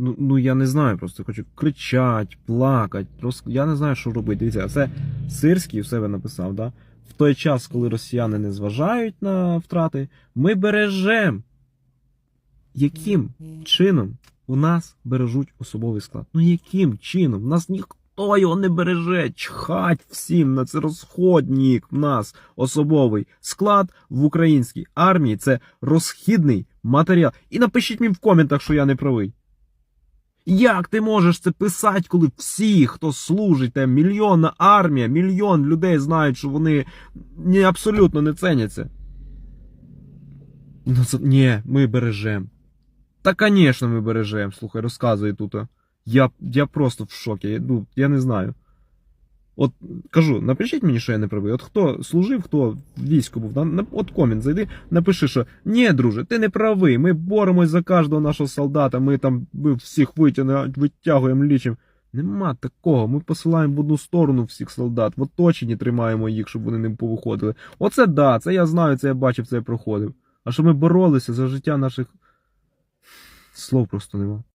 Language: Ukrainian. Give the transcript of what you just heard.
Ну, ну я не знаю, просто хочу кричать, плакати. Роз... Я не знаю, що робити. Дивіться, це Сирський у себе написав, да? В той час, коли росіяни не зважають на втрати, ми бережемо. Яким чином у нас бережуть особовий склад? Ну яким чином? У нас ніхто його не береже. Чхать всім на це розходнік. В нас особовий склад в українській армії це розхідний матеріал. І напишіть мені в коментах, що я не правий. Як ти можеш це писати, коли всі, хто служить, там, мільйонна армія, мільйон людей знають, що вони абсолютно не ценяться? Ну, це... Ні, ми бережемо. Та, звісно, ми бережемо. Слухай, розказує тут. Я, я просто в шокі. Я- Ну, я не знаю. От кажу, напишіть мені, що я не правий. От хто служив, хто в війську був, на, от комент зайди, напиши, що ні, друже, ти не правий. Ми боремось за кожного нашого солдата, ми там ми всіх витягнемо, витягуємо, лічимо. Нема такого. Ми посилаємо в одну сторону всіх солдат, в оточенні тримаємо їх, щоб вони не повиходили. Оце да, це я знаю, це я бачив, це я проходив. А що ми боролися за життя наших. Слов просто нема.